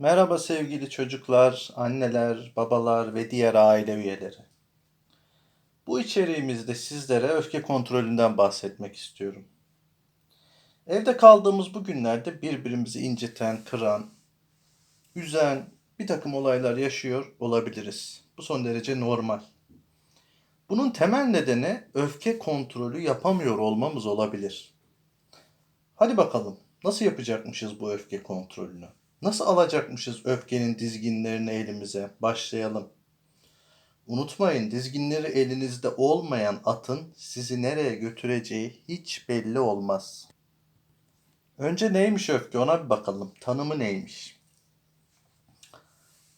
Merhaba sevgili çocuklar, anneler, babalar ve diğer aile üyeleri. Bu içeriğimizde sizlere öfke kontrolünden bahsetmek istiyorum. Evde kaldığımız bu günlerde birbirimizi inciten, kıran, üzen bir takım olaylar yaşıyor olabiliriz. Bu son derece normal. Bunun temel nedeni öfke kontrolü yapamıyor olmamız olabilir. Hadi bakalım nasıl yapacakmışız bu öfke kontrolünü? Nasıl alacakmışız öfkenin dizginlerini elimize? Başlayalım. Unutmayın dizginleri elinizde olmayan atın sizi nereye götüreceği hiç belli olmaz. Önce neymiş öfke ona bir bakalım. Tanımı neymiş?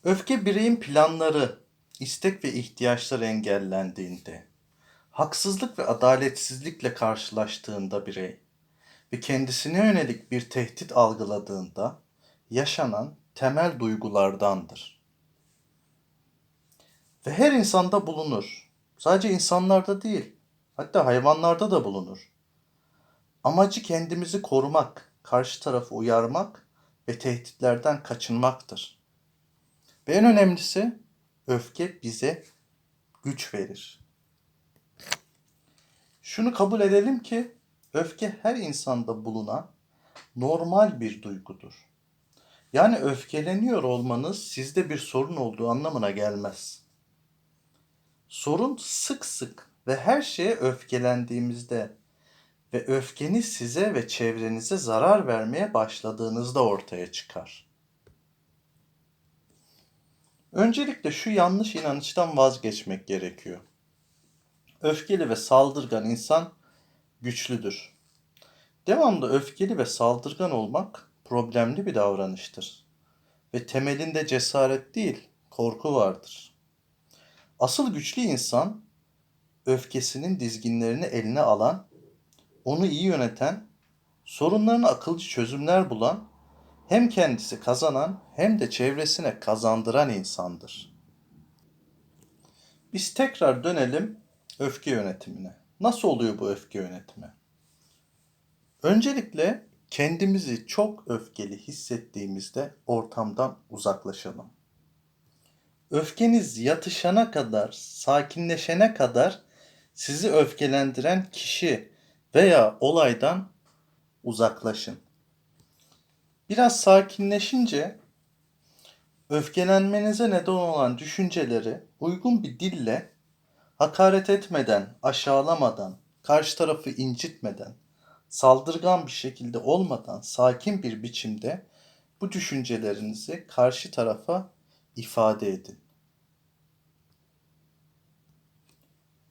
Öfke bireyin planları, istek ve ihtiyaçları engellendiğinde, haksızlık ve adaletsizlikle karşılaştığında birey ve kendisine yönelik bir tehdit algıladığında yaşanan temel duygulardandır. Ve her insanda bulunur. Sadece insanlarda değil, hatta hayvanlarda da bulunur. Amacı kendimizi korumak, karşı tarafı uyarmak ve tehditlerden kaçınmaktır. Ve en önemlisi öfke bize güç verir. Şunu kabul edelim ki öfke her insanda bulunan normal bir duygudur. Yani öfkeleniyor olmanız sizde bir sorun olduğu anlamına gelmez. Sorun sık sık ve her şeye öfkelendiğimizde ve öfkeniz size ve çevrenize zarar vermeye başladığınızda ortaya çıkar. Öncelikle şu yanlış inanıştan vazgeçmek gerekiyor. Öfkeli ve saldırgan insan güçlüdür. Devamlı öfkeli ve saldırgan olmak problemli bir davranıştır. Ve temelinde cesaret değil, korku vardır. Asıl güçlü insan öfkesinin dizginlerini eline alan, onu iyi yöneten, sorunlarına akılcı çözümler bulan, hem kendisi kazanan hem de çevresine kazandıran insandır. Biz tekrar dönelim öfke yönetimine. Nasıl oluyor bu öfke yönetimi? Öncelikle kendimizi çok öfkeli hissettiğimizde ortamdan uzaklaşalım. Öfkeniz yatışana kadar, sakinleşene kadar sizi öfkelendiren kişi veya olaydan uzaklaşın. Biraz sakinleşince öfkelenmenize neden olan düşünceleri uygun bir dille hakaret etmeden, aşağılamadan, karşı tarafı incitmeden, saldırgan bir şekilde olmadan sakin bir biçimde bu düşüncelerinizi karşı tarafa ifade edin.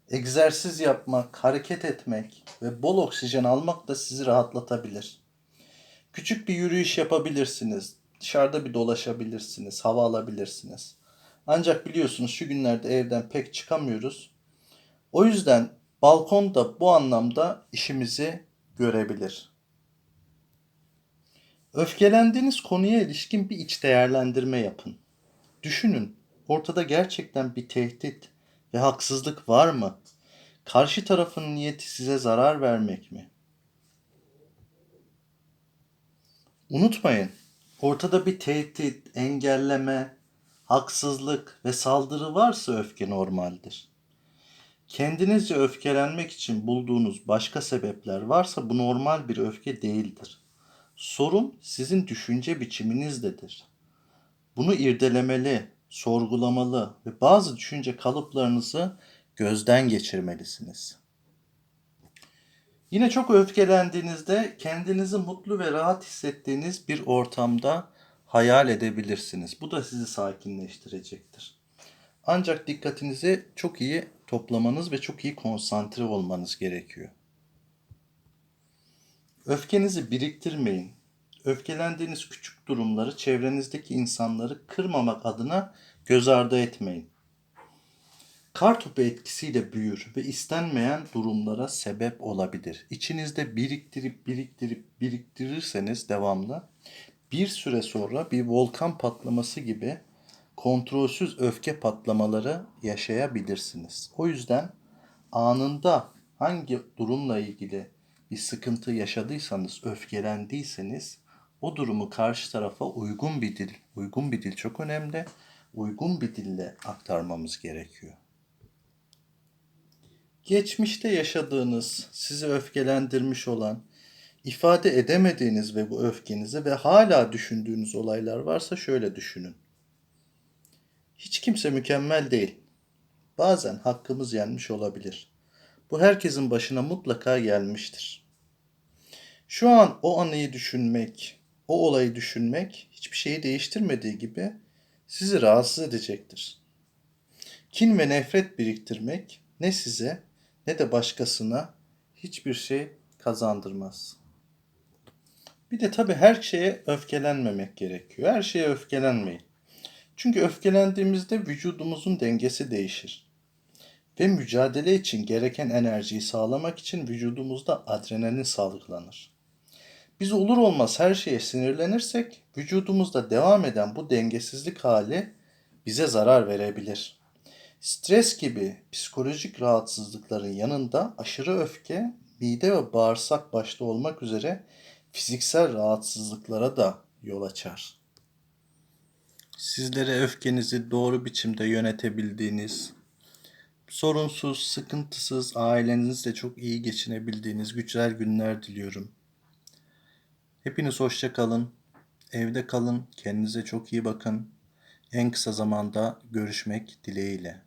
Egzersiz yapmak, hareket etmek ve bol oksijen almak da sizi rahatlatabilir. Küçük bir yürüyüş yapabilirsiniz. Dışarıda bir dolaşabilirsiniz, hava alabilirsiniz. Ancak biliyorsunuz şu günlerde evden pek çıkamıyoruz. O yüzden balkon da bu anlamda işimizi görebilir. Öfkelendiğiniz konuya ilişkin bir iç değerlendirme yapın. Düşünün, ortada gerçekten bir tehdit ve haksızlık var mı? Karşı tarafın niyeti size zarar vermek mi? Unutmayın, ortada bir tehdit, engelleme, haksızlık ve saldırı varsa öfke normaldir. Kendinizce öfkelenmek için bulduğunuz başka sebepler varsa bu normal bir öfke değildir. Sorun sizin düşünce biçiminizdedir. Bunu irdelemeli, sorgulamalı ve bazı düşünce kalıplarınızı gözden geçirmelisiniz. Yine çok öfkelendiğinizde kendinizi mutlu ve rahat hissettiğiniz bir ortamda hayal edebilirsiniz. Bu da sizi sakinleştirecektir. Ancak dikkatinizi çok iyi toplamanız ve çok iyi konsantre olmanız gerekiyor. Öfkenizi biriktirmeyin. Öfkelendiğiniz küçük durumları çevrenizdeki insanları kırmamak adına göz ardı etmeyin. Kar topu etkisiyle büyür ve istenmeyen durumlara sebep olabilir. İçinizde biriktirip biriktirip biriktirirseniz devamlı bir süre sonra bir volkan patlaması gibi kontrolsüz öfke patlamaları yaşayabilirsiniz. O yüzden anında hangi durumla ilgili bir sıkıntı yaşadıysanız, öfkelendiyseniz o durumu karşı tarafa uygun bir dil, uygun bir dil çok önemli. Uygun bir dille aktarmamız gerekiyor. Geçmişte yaşadığınız, sizi öfkelendirmiş olan, ifade edemediğiniz ve bu öfkenizi ve hala düşündüğünüz olaylar varsa şöyle düşünün. Hiç kimse mükemmel değil. Bazen hakkımız yenmiş olabilir. Bu herkesin başına mutlaka gelmiştir. Şu an o anıyı düşünmek, o olayı düşünmek hiçbir şeyi değiştirmediği gibi sizi rahatsız edecektir. Kin ve nefret biriktirmek ne size ne de başkasına hiçbir şey kazandırmaz. Bir de tabii her şeye öfkelenmemek gerekiyor. Her şeye öfkelenmeyin. Çünkü öfkelendiğimizde vücudumuzun dengesi değişir. Ve mücadele için gereken enerjiyi sağlamak için vücudumuzda adrenalin salgılanır. Biz olur olmaz her şeye sinirlenirsek vücudumuzda devam eden bu dengesizlik hali bize zarar verebilir. Stres gibi psikolojik rahatsızlıkların yanında aşırı öfke mide ve bağırsak başta olmak üzere fiziksel rahatsızlıklara da yol açar. Sizlere öfkenizi doğru biçimde yönetebildiğiniz, sorunsuz, sıkıntısız, ailenizle çok iyi geçinebildiğiniz güzel günler diliyorum. Hepiniz hoşça kalın. Evde kalın. Kendinize çok iyi bakın. En kısa zamanda görüşmek dileğiyle.